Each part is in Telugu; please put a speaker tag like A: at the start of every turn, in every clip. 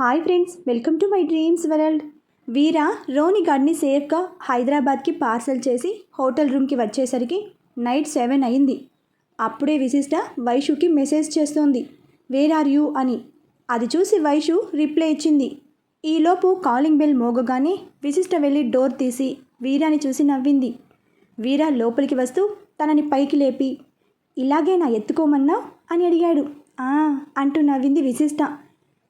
A: Hi friends welcome to my dreams world Veera రోని గార్డ్ని సేఫ్గా హైదరాబాద్కి పార్సల్ చేసి హోటల్ రూమ్కి వచ్చేసరికి నైట్ సెవెన్ అయింది. అప్పుడే విశిష్ట వైషుకి మెసేజ్ చేస్తోంది. వేర్ ఆర్ యూ అని. అది చూసి వైషు రిప్లై ఇచ్చింది. ఈలోపు కాలింగ్ బెల్ మోగగానే విశిష్ట వెళ్ళి డోర్ తీసి వీరాని చూసి నవ్వింది. వీరా లోపలికి వస్తూ తనని పైకి లేపి ఇలాగే నా ఎత్తుకోమన్నావు? అని అడిగాడు. అంటూ నవ్వింది విశిష్ట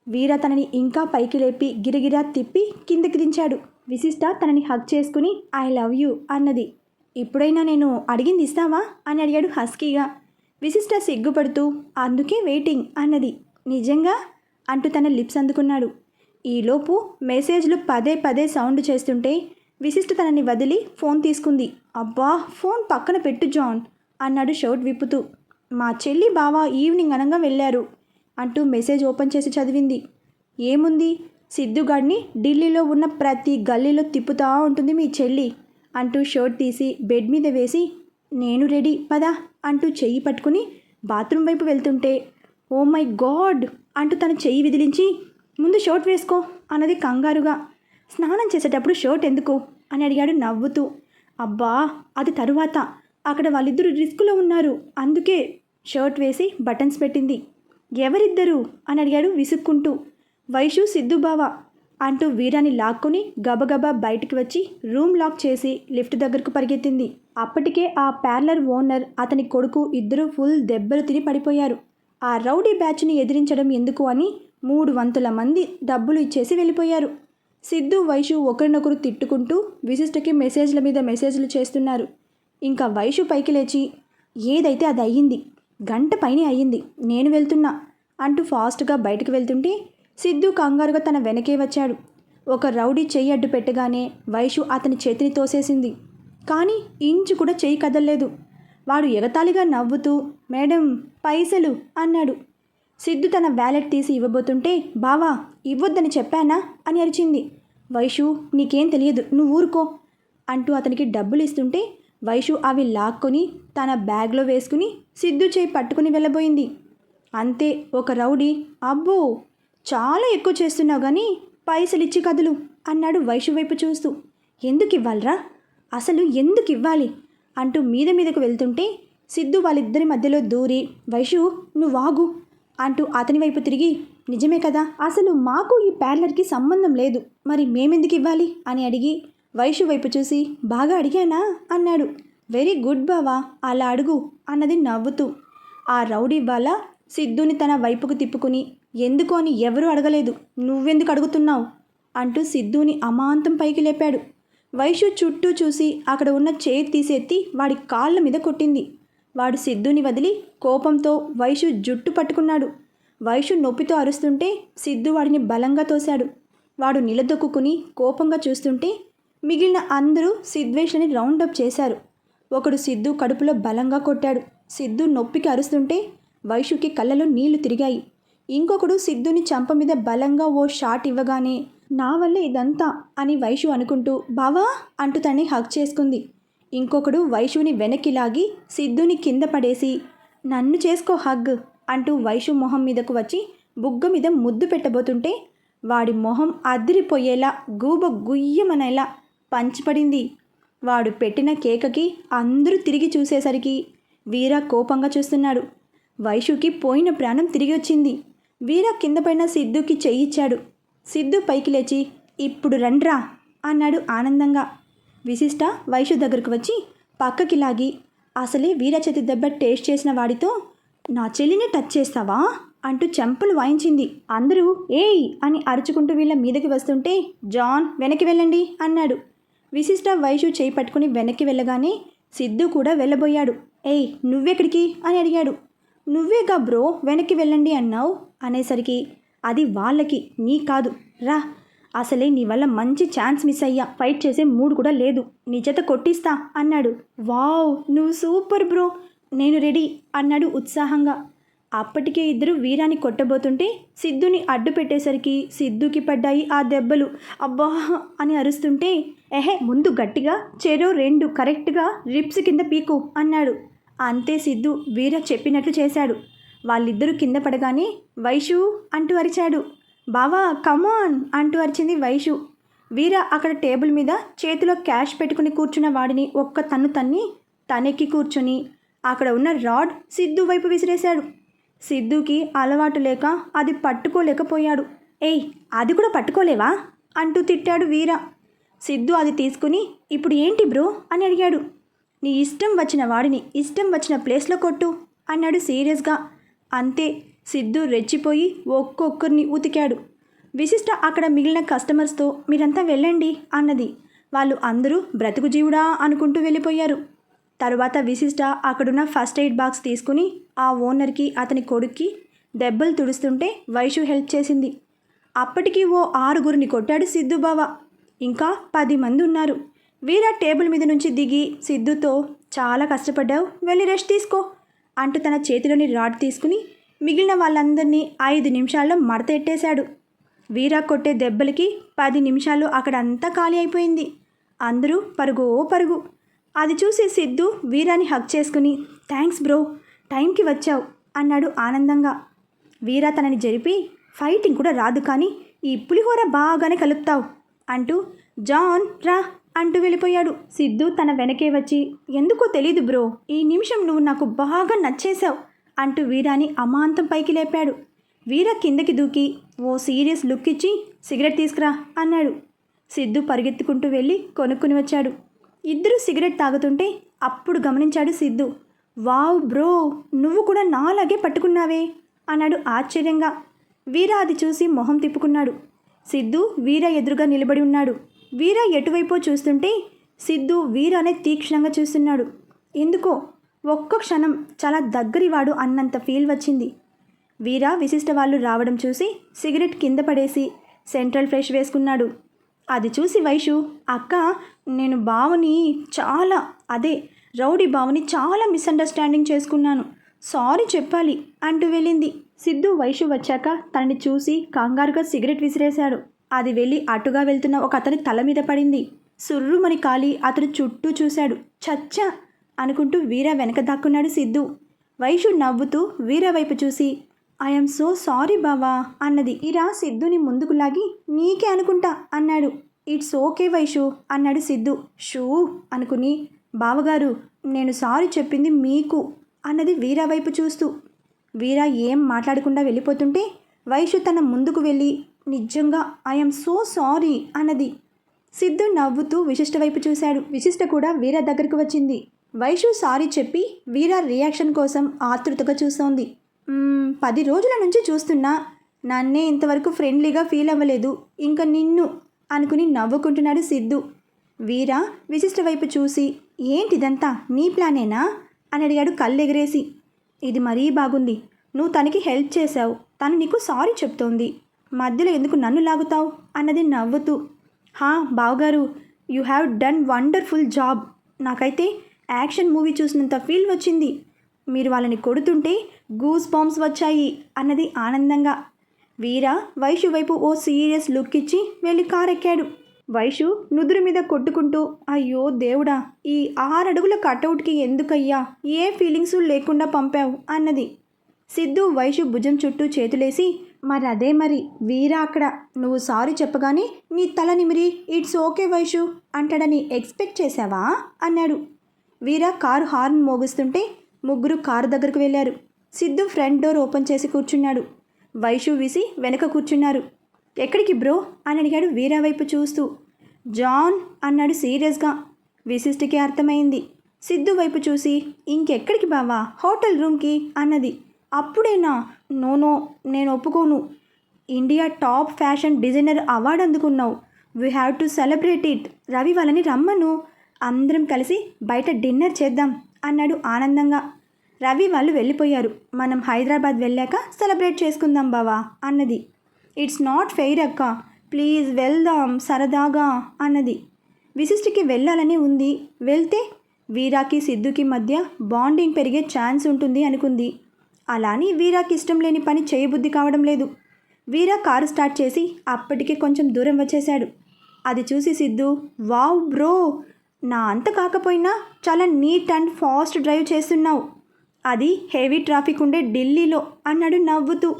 A: వీర తనని ఇంకా పైకి లేపి గిరిగిరా తిప్పి కిందకి దించాడు. విశిష్ట తనని హగ్ చేసుకుని ఐ లవ్ యూ అన్నది. ఇప్పుడైనా నేను అడిగింది ఇస్తావా? అని అడిగాడు హస్కీగా. విశిష్ట సిగ్గుపడుతూ అందుకే వెయిటింగ్ అన్నది. నిజంగా? అంటూ తన లిప్స్ అందుకున్నాడు. ఈలోపు మెసేజ్లు పదే పదే సౌండ్ చేస్తుంటే విశిష్ట తనని వదిలి ఫోన్ తీసుకుంది. అబ్బా ఫోన్ పక్కన పెట్టు జాన్ అన్నాడు షర్ట్ విప్పుతూ. మా చెల్లి బావ ఈవినింగ్ అనగా వెళ్ళారు. అంటూ మెసేజ్ ఓపెన్ చేసి చదివింది. ఏముంది? సిద్ధుగాడిని ఢిల్లీలో ఉన్న ప్రతి గల్లీలో తిప్పుతా ఉంటుంది మీ చెల్లి అంటూ షర్ట్ తీసి బెడ్ మీద వేసి నేను రెడీ పదా అంటూ చెయ్యి పట్టుకుని బాత్రూమ్ వైపు వెళ్తుంటే ఓ మై గాడ్ అంటూ తన చెయ్యి విదిలించి ముందు షర్ట్ వేసుకో అన్నది కంగారుగా. స్నానం చేసేటప్పుడు షర్ట్ ఎందుకు? అని అడిగాడు నవ్వుతూ. అబ్బా అది తరువాత. అక్కడ వాళ్ళిద్దరూ రిస్క్లో ఉన్నారు. అందుకే షర్ట్ వేసి బటన్స్ పెట్టింది. ఎవరిద్దరు? అని అడిగాడు విసుక్కుంటూ. వైషు సిద్ధుబావ అంటూ వీరాన్ని లాక్కొని గబగబా బయటికి వచ్చి రూమ్ లాక్ చేసి లిఫ్ట్ దగ్గరకు పరిగెత్తింది. అప్పటికే ఆ పార్లర్ ఓనర్ అతని కొడుకు ఇద్దరూ ఫుల్ దెబ్బలు తిని పడిపోయారు. ఆ రౌడీ బ్యాచ్ని ఎదిరించడం ఎందుకు అని మూడు వంతుల మంది డబ్బులు ఇచ్చేసి వెళ్ళిపోయారు. సిద్ధు వైషు ఒకరినొకరు తిట్టుకుంటూ విశిష్టకి మెసేజ్ల మీద మెసేజ్లు చేస్తున్నారు. ఇంకా వైషు పైకి లేచి ఏదైతే అది అయ్యింది గంట పైనే అయ్యింది. నేను వెళ్తున్నా అంటూ ఫాస్ట్గా బయటకు వెళ్తుంటే సిద్ధు కంగారుగా తన వెనకే వచ్చాడు. ఒక రౌడీ చెయ్యి అడ్డు పెట్టగానే వైషు అతని చేతిని తోసేసింది. కానీ ఇంచు కూడా చెయ్యి కదలలేదు. వాడు ఎగతాళిగా నవ్వుతూ మేడం పైసలు అన్నాడు. సిద్ధు తన వ్యాలెట్ తీసి ఇవ్వబోతుంటే బావా ఇవ్వొద్దని చెప్పానా? అని అరిచింది. వైషు నీకేం తెలియదు నువ్వు ఊరుకో అంటూ అతనికి డబ్బులు ఇస్తుంటే వైషు అవి లాక్కొని తన బ్యాగ్లో వేసుకుని సిద్ధు చేయి పట్టుకుని వెళ్ళబోయింది. అంతే ఒక రౌడీ అబ్బో చాలా ఎక్కువ చేస్తున్నావు కానీ పైసలిచ్చి కదులు అన్నాడు వైషు వైపు చూస్తూ. ఎందుకు ఇవ్వాలరా? అసలు ఎందుకు ఇవ్వాలి? అంటూ మీద మీదకు వెళ్తుంటే సిద్ధు వాళ్ళిద్దరి మధ్యలో దూరి వైషు నువ్వు వాగు అంటూ అతని వైపు తిరిగి నిజమే కదా అసలు మాకు ఈ పార్లర్కి సంబంధం లేదు. మరి మేమెందుకు ఇవ్వాలి? అని అడిగి వైషు వైపు చూసి బాగా అడిగానా? అన్నాడు. వెరీ గుడ్ బావా అలా అడుగు అన్నది నవ్వుతూ. ఆ రౌడీ బాల సిద్ధుని తన వైపుకు తిప్పుకుని ఎందుకు అని ఎవరూ అడగలేదు. నువ్వెందుకు అడుగుతున్నావు? అంటూ సిద్ధుని అమాంతం పైకి లేపాడు. వైషు చుట్టూ చూసి అక్కడ ఉన్న చైర్ తీసెత్తి వాడి కాళ్ళ మీద కొట్టింది. వాడు సిద్ధుని వదిలి కోపంతో వైషు జుట్టు పట్టుకున్నాడు. వైషు నొప్పితో అరుస్తుంటే సిద్ధు వాడిని బలంగా తోశాడు. వాడు నిలదొక్కుని కోపంగా చూస్తుంటే మిగిలిన అందరూ సిద్వేష్ని రౌండప్ చేశారు. ఒకడు సిద్ధు కడుపులో బలంగా కొట్టాడు. సిద్ధు నొప్పికి అరుస్తుంటే వైషుకి కళ్ళలో నీళ్ళు తిరిగాయి. ఇంకొకడు సిద్ధుని చంప మీద బలంగా ఓ షాట్ ఇవ్వగానే నా వల్ల ఇదంతా అని వైషు అనుకుంటూ బావా అంటూ తన్ని హక్ చేసుకుంది. ఇంకొకడు వైషుని వెనక్కి లాగి సిద్ధుని కింద పడేసి నన్ను చేసుకో హగ్ అంటూ వైషు మొహం మీదకు వచ్చి బుగ్గ మీద ముద్దు పెట్టబోతుంటే వాడి మొహం అదిరిపోయేలా గూబ గుయ్యమనేలా పంచిపడింది. వాడు పెట్టిన కేకకి అందరూ తిరిగి చూసేసరికి వీర కోపంగా చూస్తున్నాడు. వైషుకి పోయిన ప్రాణం తిరిగి వచ్చింది. వీర కిందపైన సిద్ధుకి చెయ్యిచ్చాడు సిద్ధు పైకి లేచి ఇప్పుడు రండ్రా అన్నాడు ఆనందంగా. విశిష్ట వైషు దగ్గరకు వచ్చి పక్కకి లాగి అసలే వీర చేతి దెబ్బ టేస్ట్ చేసిన వాడితో నా చెల్లిని టచ్ చేస్తావా? అంటూ చెంపలు వాయించింది. అందరూ ఏయ్ అని అరుచుకుంటూ వీళ్ళ మీదకి వస్తుంటే జాన్ వెనక్కి వెళ్ళండి అన్నాడు. విశిష్ట వైషు చేయి పట్టుకుని వెనక్కి వెళ్ళగానే సిద్ధు కూడా వెళ్ళబోయాడు. ఏయ్ నువ్వెక్కడికి? అని అడిగాడు. నువ్వేగా బ్రో వెనక్కి వెళ్ళండి అన్నావు? అనేసరికి అది వాళ్ళకి నీ కాదు. రా. అసలే నీ వల్ల మంచి ఛాన్స్ మిస్ అయ్యా. ఫైట్ చేసే మూడు కూడా లేదు. నీ చేత కొట్టిస్తా అన్నాడు. వావ్ నువ్వు సూపర్ బ్రో. నేను రెడీ అన్నాడు ఉత్సాహంగా. అప్పటికే ఇద్దరు వీరాన్ని కొట్టబోతుంటే సిద్ధుని అడ్డు పెట్టేసరికి సిద్ధుకి పడ్డాయి ఆ దెబ్బలు. అబ్బా అని అరుస్తుంటే ఎహే ముందు గట్టిగా చెరో రెండు కరెక్ట్గా రిప్స్ కింద పీకు అన్నాడు. అంతే సిద్ధు వీర చెప్పినట్లు చేశాడు. వాళ్ళిద్దరూ కింద పడగానే వైషు అంటూ అరిచాడు. బావా కమాన్ అంటూ అరిచింది వైషు. వీర అక్కడ టేబుల్ మీద చేతిలో క్యాష్ పెట్టుకుని కూర్చున్న వాడిని ఒక్క తన్ను తన్ని తనెక్కి కూర్చుని అక్కడ ఉన్న రాడ్ సిద్ధు వైపు విసిరేశాడు. సిద్ధుకి అలవాటు లేక అది పట్టుకోలేకపోయాడు. ఏయ్ అది కూడా పట్టుకోలేవా? అంటూ తిట్టాడు వీర. సిద్ధు అది తీసుకుని ఇప్పుడు ఏంటి బ్రో? అని అడిగాడు. నీ ఇష్టం వచ్చిన వాడిని ఇష్టం వచ్చిన ప్లేస్లో కొట్టు అన్నాడు సీరియస్గా. అంతే సిద్ధు రెచ్చిపోయి ఒక్కొక్కరిని ఉతికాడు. విశిష్ట అక్కడ మిగిలిన కస్టమర్స్తో మీరంతా వెళ్ళండి అన్నది. వాళ్ళు అందరూ బ్రతుకు జీవుడా అనుకుంటూ వెళ్ళిపోయారు. తరువాత విశిష్ట అక్కడున్న ఫస్ట్ ఎయిడ్ బాక్స్ తీసుకుని ఆ ఓనర్కి అతని కొడుక్కి దెబ్బలు తుడుస్తుంటే వైషు హెల్ప్ చేసింది. అప్పటికి ఓ ఆరుగురిని కొట్టాడు సిద్ధు బావ. ఇంకా పది మంది ఉన్నారు. వీర టేబుల్ మీద నుంచి దిగి సిద్ధుతో చాలా కష్టపడ్డావు వెళ్ళి రెస్ట్ తీసుకో అంటూ తన చేతిలోని రాడ్ తీసుకుని మిగిలిన వాళ్ళందరినీ ఐదు నిమిషాల్లో మడత ఎట్టేశాడు. వీర కొట్టే దెబ్బలకి పది నిమిషాలు అక్కడ అంతా ఖాళీ అయిపోయింది. అందరూ పరుగో పరుగు. అది చూసి సిద్ధు వీరాని హక్ చేసుకుని థ్యాంక్స్ బ్రో టైంకి వచ్చావు అన్నాడు ఆనందంగా. వీరా తనని జరిపి ఫైటింగ్ కూడా రాదు కానీ ఈ పులిహోర బాగానే కలుపుతావు అంటూ జాన్ రా అంటూ వెళ్ళిపోయాడు. సిద్ధు తన వెనకే వచ్చి ఎందుకో తెలీదు బ్రో ఈ నిమిషం నువ్వు నాకు బాగా నచ్చేశావు అంటూ వీరాని అమాంతం పైకి లేపాడు. వీర కిందకి దూకి ఓ సీరియస్ లుక్ ఇచ్చి సిగరెట్ తీసుకురా అన్నాడు. సిద్ధు పరిగెత్తుకుంటూ వెళ్ళి కొనుక్కుని వచ్చాడు. ఇద్దరు సిగరెట్ తాగుతుంటే అప్పుడు గమనించాడు సిద్ధు. వావ్ బ్రో నువ్వు కూడా నాలాగే పట్టుకున్నావే అన్నాడు ఆశ్చర్యంగా. వీర అది చూసి మొహం తిప్పుకున్నాడు. సిద్ధు వీర ఎదురుగా నిలబడి ఉన్నాడు. వీర ఎటువైపో చూస్తుంటే సిద్ధు వీరానే తీక్షణంగా చూస్తున్నాడు. ఎందుకో ఒక్క క్షణం చాలా దగ్గరివాడు అన్నంత ఫీల్ వచ్చింది. వీర విశిష్ట వాళ్ళు రావడం చూసి సిగరెట్ కింద పడేసి సెంట్రల్ ఫ్రెష్ వేసుకున్నాడు. అది చూసి వైషు అక్క నేను బావని చాలా అదే రౌడీ బావని చాలా మిస్అండర్స్టాండింగ్ చేసుకున్నాను. సారీ చెప్పాలి అంటూ వెళ్ళింది. సిద్ధు వైషు వచ్చాక తనని చూసి కంగారుగా సిగరెట్ విసిరేశాడు. అది వెళ్ళి అటుగా వెళ్తున్న ఒక అతని తల మీద పడింది. సుర్రుమని కాలి అతను చుట్టూ చూశాడు. చచ్చా అనుకుంటూ వీర వెనక దాక్కున్నాడు సిద్ధు. వైషు నవ్వుతూ వీర వైపు చూసి ఐఎమ్ సో సారీ బావా అన్నది. ఇరా సిద్ధుని ముందుకు లాగి నీకే అనుకుంటా అన్నాడు. ఇట్స్ ఓకే వైషు అన్నాడు సిద్ధు. షూ అనుకుని బావగారు నేను సారీ చెప్పింది మీకు అన్నది వీరా వైపు చూస్తూ. వీరా ఏం మాట్లాడకుండా వెళ్ళిపోతుంటే వైషు తన ముందుకు వెళ్ళి నిజంగా ఐఎమ్ సో సారీ అన్నది. సిద్ధు నవ్వుతూ విశిష్ట వైపు చూశాడు. విశిష్ట కూడా వీర దగ్గరకు వచ్చింది. వైషు సారీ చెప్పి వీర రియాక్షన్ కోసం ఆతృతగా చూస్తోంది. పది రోజుల నుంచి చూస్తున్నా. నన్నే ఇంతవరకు ఫ్రెండ్లీగా ఫీల్ అవ్వలేదు. ఇంకా నిన్ను అనుకుని నవ్వుకుంటున్నాడు సిద్ధు. వీరా విశిష్ట వైపు చూసి ఏంటిదంతా? నీ ప్లానేనా? అని అడిగాడు కళ్ళెగరేసి. ఇది మరీ బాగుంది. నువ్వు తనకి హెల్ప్ చేశావు. తను నీకు సారీ చెప్తోంది. మధ్యలో ఎందుకు నన్ను లాగుతావు? అన్నది నవ్వుతూ. హా బావగారు you have done wonderful job. నాకైతే యాక్షన్ మూవీ చూసినంత ఫీల్ వచ్చింది. మీరు వాళ్ళని కొడుతుంటే గూస్ బాంబ్స్ వచ్చాయి అన్నది ఆనందంగా. వీర వైషు వైపు ఓ సీరియస్ లుక్ ఇచ్చి వెళ్ళి కారెక్కాడు. వైషు నుదురు మీద కొట్టుకుంటూ అయ్యో దేవుడా ఈ ఆరడుగుల కటౌట్కి ఎందుకయ్యా? ఏ ఫీలింగ్స్ లేకుండా పంపావు? అన్నది. సిద్ధు వైషు భుజం చుట్టూ చేతులేసి మరి అదే మరి వీరా అక్కడ నువ్వు సారీ చెప్పగానే నీ తల నిమిరి ఇట్స్ ఓకే వైషు అంటాడని ఎక్స్పెక్ట్ చేశావా? అన్నాడు. వీరా కారు హార్న్ మోగిస్తుంటే ముగ్గురు కారు దగ్గరకు వెళ్ళారు. సిద్ధు ఫ్రంట్ డోర్ ఓపెన్ చేసి కూర్చున్నాడు. వైషు విసి వెనక కూర్చున్నారు. ఎక్కడికి బ్రో? అని అడిగాడు వీరా వైపు చూస్తూ. జాన్ అన్నాడు సీరియస్గా. విశిష్టికి అర్థమైంది. సిద్ధు వైపు చూసి ఇంకెక్కడికి బావా? హోటల్ రూమ్కి అన్నది. అప్పుడేనా? నోనో నేను ఒప్పుకోను. India top fashion designer award అందుకున్నావు. We have to celebrate it. Ravi వాళ్ళని రమ్మను. అందరం కలిసి బయట డిన్నర్ చేద్దాం అన్నాడు ఆనందంగా. రవి వాళ్ళు వెళ్ళిపోయారు. మనం హైదరాబాద్ వెళ్ళాక సెలబ్రేట్ చేసుకుందాం బావా అన్నది. ఇట్స్ నాట్ ఫెయిర్ అక్క. ప్లీజ్ వెళ్దాం సరదాగా అన్నది. విశిష్టికి వెళ్ళాలని ఉంది. వెళ్తే వీరాకి సిద్ధుకి మధ్య బాండింగ్ పెరిగే ఛాన్స్ ఉంటుంది అనుకుంది. అలాని వీరాకి ఇష్టం లేని పని చేయబుద్ధి కావడం లేదు. వీరా కారు స్టార్ట్ చేసి అప్పటికే కొంచెం దూరం వచ్చేశాడు. అది చూసి సిద్ధు వావ్ బ్రో నా అంత కాకపోయినా చాలా నీట్ అండ్ ఫాస్ట్ డ్రైవ్ చేస్తున్నావు. అది హెవీ ట్రాఫిక్ ఉండే ఢిల్లీలో అన్నాడు నవ్వుతూ.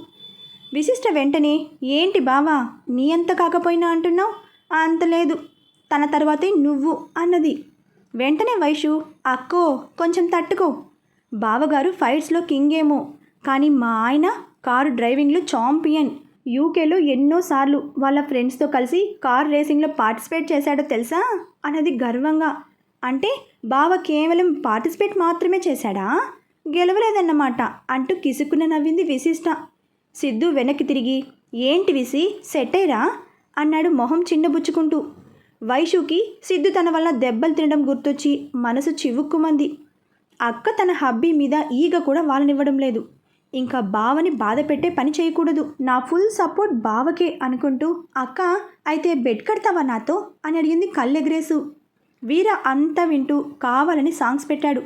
A: విశిష్ట వెంటనే ఏంటి బావా నీ అంత కాకపోయినా అంటున్నావు? అంత లేదు తన తర్వాతే నువ్వు అన్నది. వెంటనే వైషు అక్కో కొంచెం తట్టుకో. బావగారు ఫైట్స్లో కింగ్ ఏమో కానీ మా ఆయన కారు డ్రైవింగ్లో చాంపియన్. యూకేలో ఎన్నోసార్లు వాళ్ళ ఫ్రెండ్స్తో కలిసి కార్ రేసింగ్లో పార్టిసిపేట్ చేశాడో తెలుసా? అన్నది గర్వంగా. అంటే బావ కేవలం పార్టిసిపేట్ మాత్రమే చేశాడా? గెలవలేదన్నమాట. అంటూ కిసుక్కున నవ్వింది విశిష్ట. సిద్ధు వెనక్కి తిరిగి ఏంటి విసి సెట్ అన్నాడు మొహం చిన్నబుచ్చుకుంటూ. వైషుకి సిద్ధు తన వల్ల దెబ్బలు తినడం గుర్తొచ్చి మనసు చివుక్కుమంది. అక్క తన హబ్బీ మీద ఈగ కూడా వాళ్ళనివ్వడం లేదు. ఇంకా బావని బాధ పెట్టే పని చేయకూడదు. నా ఫుల్ సపోర్ట్ బావకే అనుకుంటూ అక్క అయితే బెడ్ కడతావా నాతో? అని అడిగింది కళ్ళెగరేసు. వీర అంతా వింటూ కావాలని సాంగ్స్ పెట్టాడు.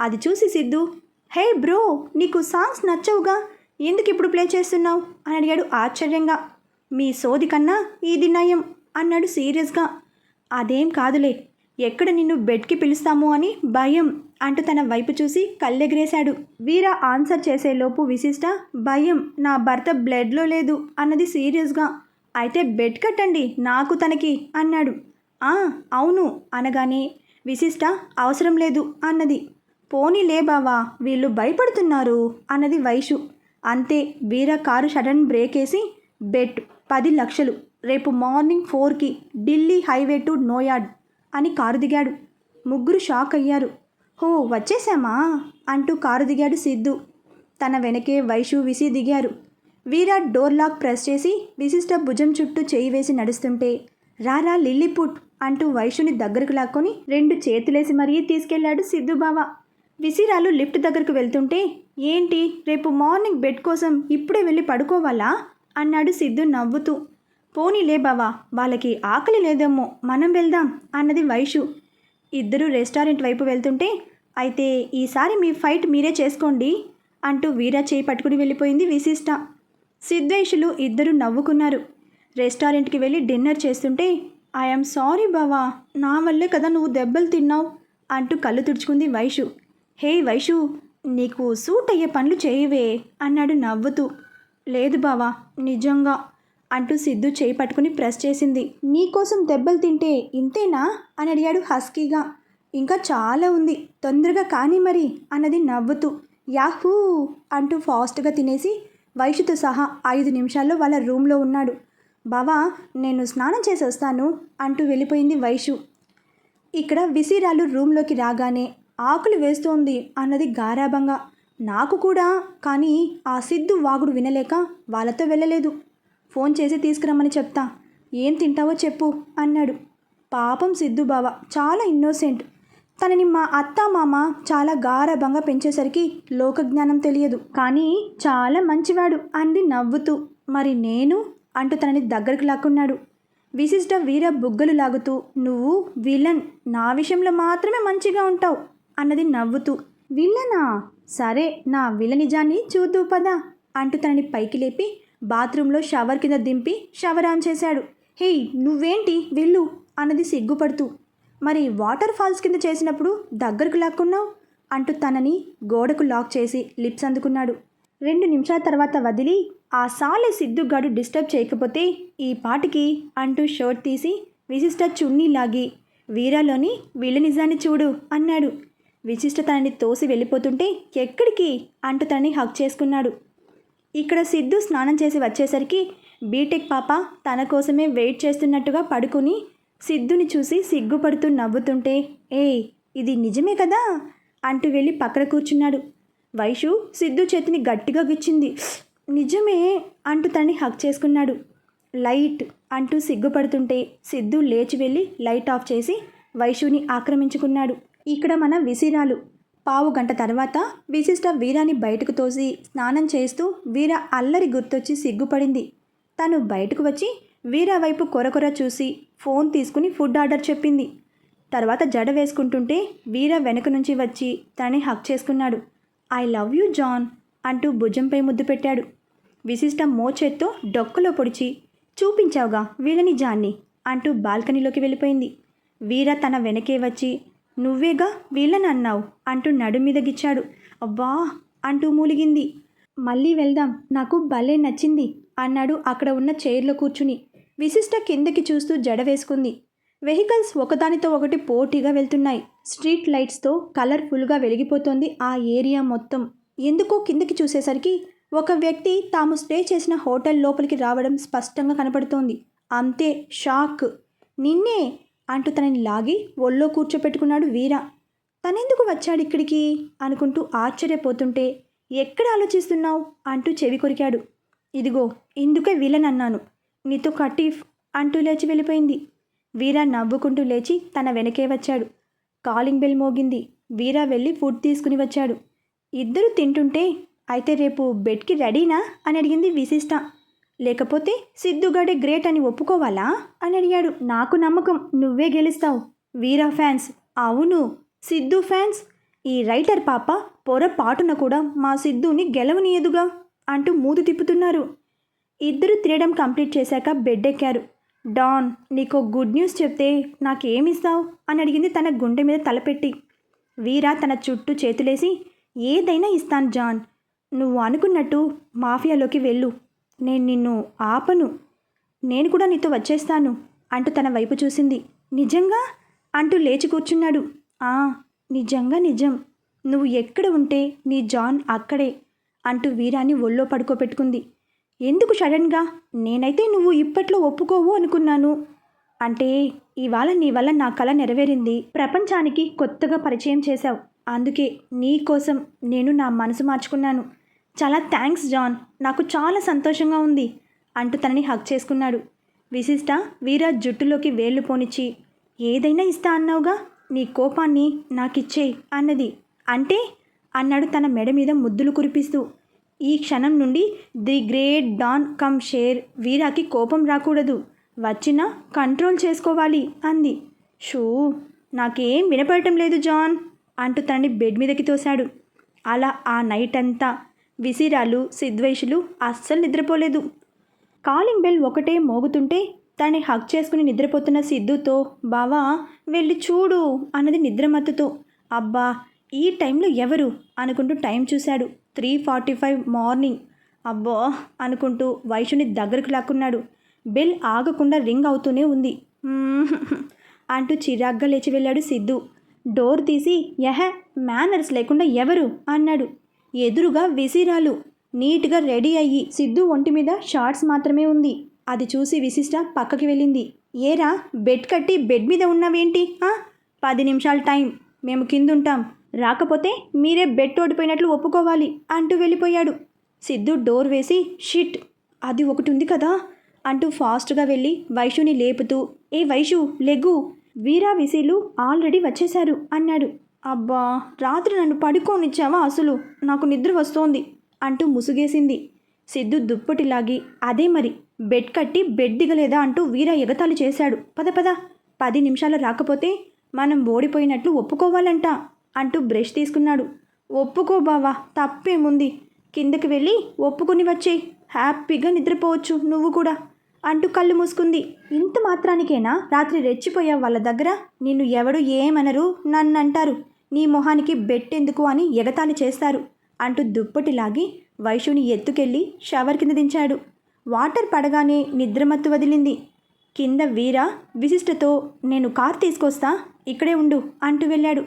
A: అది చూసి సిద్ధు హే బ్రో నీకు సాంగ్స్ నచ్చవుగా? ఎందుకు ఇప్పుడు ప్లే చేస్తున్నావు? అని అడిగాడు ఆశ్చర్యంగా. మీ సోది కన్నా ఇది నయం అన్నాడు సీరియస్గా. అదేం కాదులే ఎక్కడ నిన్ను బెడ్కి పిలుస్తాము అని భయం అంటూ తన వైపు చూసి కళ్ళెగరేశాడు. వీర ఆన్సర్ చేసేలోపు విశిష్ట భయం నా భర్త బ్లడ్లో లేదు అన్నది సీరియస్గా. అయితే బెడ్ కట్టండి నాకు తనకి అన్నాడు. ఆ అవును అనగానే విశిష్ట అవసరం లేదు అన్నది. పోనీలే బావా వీళ్ళు భయపడుతున్నారు అన్నది వైషు. అంతే వీర కారు సడన్ బ్రేక్ వేసి బెట్ పది లక్షలు. రేపు మార్నింగ్ ఫోర్కి ఢిల్లీ హైవే టు నోయాడ్ అని కారు దిగాడు. ముగ్గురు షాక్ అయ్యారు. హో వచ్చేసామా అంటూ కారు దిగాడు సిద్ధు. తన వెనకే వైషు విసి దిగారు. వీరాట్ డోర్ లాక్ ప్రెస్ చేసి విశిష్ట భుజం చుట్టూ చేయి వేసి నడుస్తుంటే రారా లిల్లీపుట్ అంటూ వైషుని దగ్గరకు లాక్కొని రెండు చేతులేసి మరీ తీసుకెళ్ళాడు సిద్ధుబావ విసిరాలు లిఫ్ట్ దగ్గరకు వెళ్తుంటే ఏంటి రేపు మార్నింగ్ బెడ్ కోసం ఇప్పుడే వెళ్ళి పడుకోవాలా? అన్నాడు సిద్ధు నవ్వుతూ. పోనీలే బావా వాళ్ళకి ఆకలి లేదేమో మనం వెళ్దాం అన్నది వైషు. ఇద్దరు రెస్టారెంట్ వైపు వెళ్తుంటే అయితే ఈసారి మీ ఫైట్ మీరే చేసుకోండి అంటూ వీరా చేయి పట్టుకుని వెళ్ళిపోయింది విశిష్ట. సిద్ధేషులు ఇద్దరు నవ్వుకున్నారు. రెస్టారెంట్కి వెళ్ళి డిన్నర్ చేస్తుంటే ఐఎమ్ సారీ బావా నా వల్లే కదా నువ్వు దెబ్బలు తిన్నావు అంటూ కళ్ళు తుడుచుకుంది వైషు. హే వైషు నీకు సూట్ అయ్యే పనులు చేయవే అన్నాడు నవ్వుతూ. లేదు బావా నిజంగా అంటూ సిద్ధు చేయి పట్టుకుని ప్రెస్ చేసింది. నీకోసం దెబ్బలు తింటే ఇంతేనా? అని అడిగాడు హస్కీగా. ఇంకా చాలా ఉంది తొందరగా కానీ మరి అన్నది నవ్వుతూ. యాహూ అంటూ ఫాస్ట్గా తినేసి వైషుతో సహా ఐదు నిమిషాల్లో వాళ్ళ రూమ్లో ఉన్నాడు. బావా నేను స్నానం చేసి వస్తాను అంటూ వెళ్ళిపోయింది వైషు. ఇక్కడ విసిరాలు రూమ్లోకి రాగానే ఆకులు వేస్తోంది అన్నది గారాభంగా. నాకు కూడా కానీ ఆ సిద్ధు వాగుడు వినలేక వాళ్ళతో వెళ్ళలేదు. ఫోన్ చేసి తీసుకురమ్మని చెప్తా. ఏం తింటావో చెప్పు అన్నాడు. పాపం సిద్ధు బావ చాలా ఇన్నోసెంట్. తనని మా అత్త మామ చాలా గారభంగా పెంచేసరికి లోకజ్ఞానం తెలియదు. కానీ చాలా మంచివాడు అంది నవ్వుతూ. మరి నేను? అంటూ తనని దగ్గరకు లాక్కున్నాడు. విశిష్ట వీర బుగ్గలు లాగుతూ నువ్వు విలన్ నా విషయంలో మాత్రమే మంచిగా ఉంటావు. అన్నది నవ్వుతూ విల్లనా? సరే నా విల నిజాన్ని చూద్దు పదా అంటూ తనని పైకి లేపి బాత్రూంలో షవర్ కింద దింపి షవర్ ఆన్ చేశాడు. హేయ్ నువ్వేంటి? వెళ్ళు అన్నది సిగ్గుపడుతూ మరి వాటర్ ఫాల్స్ కింద చేసినప్పుడు దగ్గరకు లాక్కున్నావు? అంటూ తనని గోడకు లాక్ చేసి లిప్స్ అందుకున్నాడు. రెండు నిమిషాల తర్వాత వదిలి ఆ సాలె సిద్ధుగాడు డిస్టర్బ్ చేయకపోతే ఈ పాటికి అంటూ షర్ట్ తీసి విశిష్ట చున్నీ లాగి వీరాలోని వీళ్ళ నిజాన్ని చూడు అన్నాడు. విశిష్ట తనని తోసి వెళ్ళిపోతుంటే ఎక్కడికి అంటూ తనని హక్ చేసుకున్నాడు. ఇక్కడ సిద్ధు స్నానం చేసి వచ్చేసరికి బీటెక్ పాప తన కోసమే వెయిట్ చేస్తున్నట్టుగా పడుకుని సిద్ధుని చూసి సిగ్గుపడుతూ నవ్వుతుంటే ఏయ్ ఇది నిజమే కదా? అంటూ వెళ్ళి పక్కన కూర్చున్నాడు. వైషు సిద్ధు చేతిని గట్టిగా గుచ్చింది. నిజమే అంటూ తనని హక్ చేసుకున్నాడు. లైట్ అంటూ సిగ్గుపడుతుంటే సిద్ధు లేచి వెళ్ళి లైట్ ఆఫ్ చేసి వైషుని ఆక్రమించుకున్నాడు. ఇక్కడ మన విసిరాలు. పావు గంట తర్వాత విశిష్ట వీరాని బయటకు తోసి స్నానం చేస్తూ వీర అల్లరి గుర్తొచ్చి సిగ్గుపడింది. తను బయటకు వచ్చి వీర వైపు కొరకొర చూసి ఫోన్ తీసుకుని ఫుడ్ ఆర్డర్ చెప్పింది. తర్వాత జడ వేసుకుంటుంటే వీర వెనక నుంచి వచ్చి తనని హక్ చేసుకున్నాడు. ఐ లవ్ యూ జాన్ అంటూ భుజంపై ముద్దు పెట్టాడు. విశిష్ట మోచేత్తో డొక్కలో పొడిచి చూపించావుగా వీళ్ళని జాన్ని అంటూ బాల్కనీలోకి వెళ్ళిపోయింది. వీర తన వెనకే వచ్చి నువ్వేగా వీళ్ళని అన్నావు అంటూ నడు మీద గిచ్చాడు అబ్బా! అంటూ మూలిగింది. మళ్ళీ వెళ్దాం నాకు భలే నచ్చింది అన్నాడు అక్కడ ఉన్న చైర్లో కూర్చుని. విశిష్ట కిందకి చూస్తూ జడ వేసుకుంది. వెహికల్స్ ఒకదానితో ఒకటి పోటీగా వెళ్తున్నాయి. స్ట్రీట్ లైట్స్తో కలర్ఫుల్గా వెలిగిపోతోంది ఆ ఏరియా మొత్తం. ఎందుకో కిందకి చూసేసరికి ఒక వ్యక్తి తాము స్టే చేసిన హోటల్ లోపలికి రావడం స్పష్టంగా కనపడుతోంది. అంతే షాక్. నిన్నే అంటూ తనని లాగి ఒళ్ళో కూర్చోపెట్టుకున్నాడు వీర. తనెందుకు వచ్చాడు ఇక్కడికి? అనుకుంటూ ఆశ్చర్యపోతుంటే ఎక్కడ ఆలోచిస్తున్నావు? అంటూ చెవి కొరికాడు. ఇదిగో ఇందుకే విలన్ అన్నాను నీతో కటీఫ్ అంటూ లేచి వెళ్ళిపోయింది. వీరా నవ్వుకుంటూ లేచి తన వెనకే వచ్చాడు. కాలింగ్ బెల్ మోగింది. వీరా వెళ్ళి ఫుడ్ తీసుకుని వచ్చాడు. ఇద్దరు తింటుంటే అయితే రేపు బెడ్కి రెడీనా? అని అడిగింది విశిష్ట. లేకపోతే సిద్ధుగాడే గ్రేట్ అని ఒప్పుకోవాలా? అని అడిగాడు. నాకు నమ్మకం. నువ్వే గెలుస్తావు. వీరా ఫ్యాన్స్. అవును. సిద్ధు ఫ్యాన్స్. ఈ రైటర్ పాప పొరపాటున కూడా మా సిద్ధుని గెలవనీయదుగా అంటూ మూతి తిప్పుతున్నారు. ఇద్దరు తిరగడం కంప్లీట్ చేశాక బెడ్ ఎక్కారు డాన్ నీకు గుడ్ న్యూస్ చెప్తే నాకేమిస్తావు? అని అడిగింది తన గుండె మీద తలపెట్టి. వీరా తన చుట్టూ చేతులేసి ఏదైనా ఇస్తాను జాన్. నువ్వు అనుకున్నట్టు మాఫియాలోకి వెళ్ళు. నేను నిన్ను ఆపను. నేను కూడా నీతో వచ్చేస్తాను అంటూ తన వైపు చూసింది. నిజంగా? అంటూ లేచి కూర్చున్నాడు. ఆ నిజంగా నిజం. నువ్వు ఎక్కడ ఉంటే నీ జాన్ అక్కడే అంటూ వీరాన్ని ఒళ్ళో పడుకోబెట్టుకుంది. ఎందుకు సడన్గా? నేనైతే నువ్వు ఇప్పట్లో ఒప్పుకోవు అనుకున్నాను. అంటే ఇవాళ నీ వల్ల నా కళ నెరవేరింది. ప్రపంచానికి కొత్తగా పరిచయం చేశావు. అందుకే నీ కోసం నేను నా మనసు మార్చుకున్నాను. చాలా థ్యాంక్స్ జాన్. నాకు చాలా సంతోషంగా ఉంది అంటూ తనని హక్ చేసుకున్నాడు. విశిష్ట వీరాజ్ జుట్టులోకి వేళ్ళు పోనిచ్చి ఏదైనా ఇస్తా అన్నావుగా? నీ కోపాన్ని నాకిచ్చేయి అన్నది. అంటే? అన్నాడు తన మెడ మీద ముద్దులు కురిపిస్తూ. ఈ క్షణం నుండి ది గ్రేట్ డాన్ కమ్ షేర్ వీరాకి కోపం రాకూడదు. వచ్చినా కంట్రోల్ చేసుకోవాలి అంది. షూ నాకేం వినపడటం లేదు జాన్ అంటూ తనని బెడ్ మీదకి తోశాడు. అలా ఆ నైట్ అంతా విసిరాలు సిద్వేషులు అస్సలు నిద్రపోలేదు. కాలింగ్ బెల్ ఒకటే మోగుతుంటే తనని హక్ చేసుకుని నిద్రపోతున్న సిద్ధుతో బావా వెళ్ళి చూడు అన్నది నిద్రమత్తుతో. అబ్బా ఈ టైంలో ఎవరు? అనుకుంటూ టైం చూశాడు. Three forty five morning. అబ్బో అనుకుంటూ వైషుని దగ్గరకు లాక్కున్నాడు. బెల్ ఆగకుండా రింగ్ అవుతూనే ఉంది. అంటూ చిరాగ్గా లేచి వెళ్ళాడు సిద్ధు. డోర్ తీసి యహ మేనర్స్ లేకుండా ఎవరు? అన్నాడు. ఎదురుగా విసిరాలు. నీట్గా రెడీ అయ్యి సిద్ధు ఒంటి మీద షార్ట్స్ మాత్రమే ఉంది. అది చూసి విశిష్ట పక్కకి వెళ్ళింది. ఏరా బెడ్ కట్టి బెడ్ మీద ఉన్నావేంటి? పది నిమిషాల టైం. మేము కిందుంటాం. రాకపోతే మీరే బెడ్ ఓడిపోయినట్లు ఒప్పుకోవాలి అంటూ వెళ్ళిపోయాడు. సిద్ధు డోర్ వేసి షిట్ అది ఒకటి ఉంది కదా? అంటూ ఫాస్ట్గా వెళ్ళి వైషుని లేపుతూ ఏ వైషు లెగ్గు వీరా విసీలు ఆల్రెడీ వచ్చేశారు అన్నాడు. అబ్బా రాత్రి నన్ను పడుకోనిచ్చావా అసలు? నాకు నిద్ర వస్తోంది అంటూ ముసుగేసింది. సిద్ధు దుప్పటిలాగి అదే మరి బెడ్ కట్టి బెడ్ దిగలేదా? అంటూ వీర ఎగతాళి చేశాడు. పద పద పది నిమిషాలు రాకపోతే మనం ఓడిపోయినట్లు ఒప్పుకోవాలంట అంటూ బ్రష్ తీసుకున్నాడు. ఒప్పుకో బావా తప్పేముంది? కిందకి వెళ్ళి ఒప్పుకుని వచ్చేయి. హ్యాపీగా నిద్రపోవచ్చు నువ్వు కూడా అంటూ కళ్ళు మూసుకుంది. ఇంత మాత్రానికేనా? రాత్రి రెచ్చిపోయావు వాళ్ళ దగ్గర? నిన్ను ఎవడు ఏమనరు? నన్ను అంటారు నీ మొహానికి బెట్టెందుకు అని ఎగతాళి చేస్తారు అంటూ దుప్పటి లాగి వైషుని ఎత్తుకెళ్ళి షవర్ కింద దించాడు. వాటర్ పడగానే నిద్రమత్తు వదిలింది. కింద వీర విశిష్టతో నేను కార్ తీసుకొస్తా ఇక్కడే ఉండు అంటూ వెళ్ళాడు.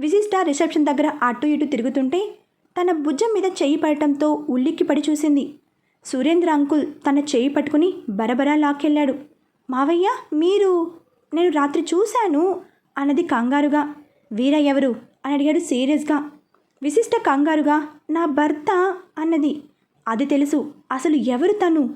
A: విశిష్ట రిసెప్షన్ దగ్గర అటు ఇటు తిరుగుతుంటే తన భుజం మీద చెయ్యి పడటంతో ఉల్లిక్కిపడి చూసింది. సురేంద్ర అంకుల్ తన చెయ్యి పట్టుకుని బరబరా లాక్కెళ్ళాడు. మావయ్య మీరు నేను రాత్రి చూశాను అన్నది కంగారుగా. వీర ఎవరు అని అడిగాడు సీరియస్గా. విశిష్ట కంగారుగా నా భర్త అన్నది. అది తెలుసు. అసలు ఎవరు తను?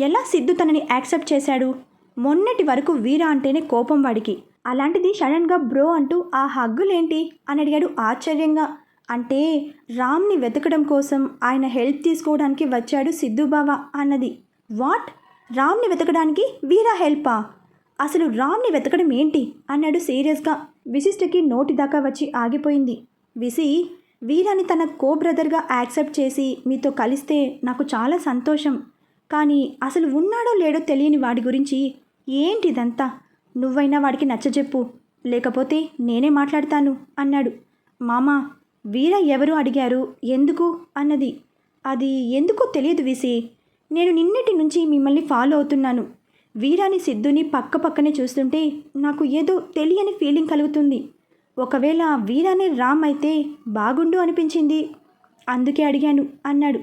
A: ఎలా సిద్ధు తనని యాక్సెప్ట్ చేశాడు? మొన్నటి వరకు వీర అంటేనే కోపం వాడికి. అలాంటిది సడన్గా బ్రో అంటూ ఆ హగ్గులేంటి? అని అడిగాడు ఆశ్చర్యంగా. అంటే రామ్ని వెతకడం కోసం ఆయన హెల్ప్ తీసుకోవడానికి వచ్చాడు సిద్ధుబావ అన్నది. వాట్? రామ్ని వెతకడానికి వీరా హెల్పా? అసలు రామ్ని వెతకడం ఏంటి? అన్నాడు సీరియస్గా. విశిష్టకి నోటి దాకా వచ్చి ఆగిపోయింది. విసి వీరాని తన కో బ్రదర్గా యాక్సెప్ట్ చేసి మీతో కలిస్తే నాకు చాలా సంతోషం. కానీ అసలు ఉన్నాడో లేడో తెలియని వాడి గురించి ఏంటిదంతా? నువ్వైనా వాడికి నచ్చజెప్పు. లేకపోతే నేనే మాట్లాడతాను అన్నాడు. మామా వీర ఎవరు అడిగారు? ఎందుకు? అన్నది. అది ఎందుకో తెలియదు విసి నేను నిన్నటి నుంచి మిమ్మల్ని ఫాలో అవుతున్నాను. వీరాని సిద్ధుని పక్క పక్కనే చూస్తుంటే నాకు ఏదో తెలియని ఫీలింగ్ కలుగుతుంది. ఒకవేళ వీరాని రామ్ అయితే బాగుండు అనిపించింది. అందుకే అడిగాను అన్నాడు.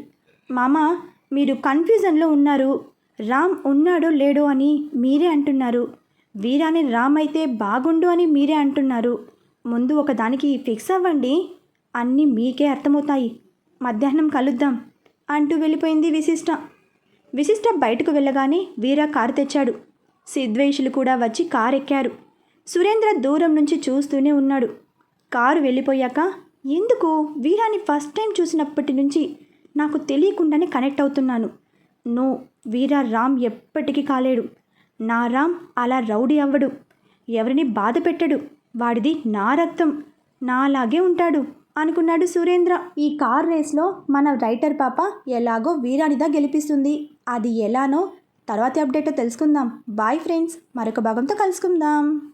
A: మామ మీరు కన్ఫ్యూజన్లో ఉన్నారు. రామ్ ఉన్నాడో లేడో అని మీరే అంటున్నారు. వీరాని రామ్ అయితే బాగుండు అని మీరే అంటున్నారు. ముందు ఒకదానికి ఫిక్స్ అవ్వండి. అన్నీ మీకే అర్థమవుతాయి. మధ్యాహ్నం కలుద్దాం అంటూ వెళ్ళిపోయింది విశిష్ట. విశిష్ట బయటకు వెళ్ళగానే వీర కారు తెచ్చాడు. సిద్వేషులు కూడా వచ్చి కారు ఎక్కారు సురేంద్ర దూరం నుంచి చూస్తూనే ఉన్నాడు. కారు వెళ్ళిపోయాక ఎందుకు? వీరాని ఫస్ట్ టైం చూసినప్పటి నుంచి నాకు తెలియకుండానే కనెక్ట్ అవుతున్నాను. నో వీరా రామ్ ఎప్పటికీ కాలేడు. నా రామ్ అలా రౌడీ అవ్వడు. ఎవరిని బాధ పెట్టడు. వాడిది నా రక్తం. నాలాగే ఉంటాడు అనుకున్నాడు సురేంద్ర. ఈ కార్ రేస్లో మన రైటర్ పాప ఎలాగో వీరానిదా గెలిపిస్తుంది. అది ఎలానో తర్వాతి అప్డేట్ తెలుసుకుందాం. బాయ్ ఫ్రెండ్స్ మరొక భాగంతో కలుసుకుందాం.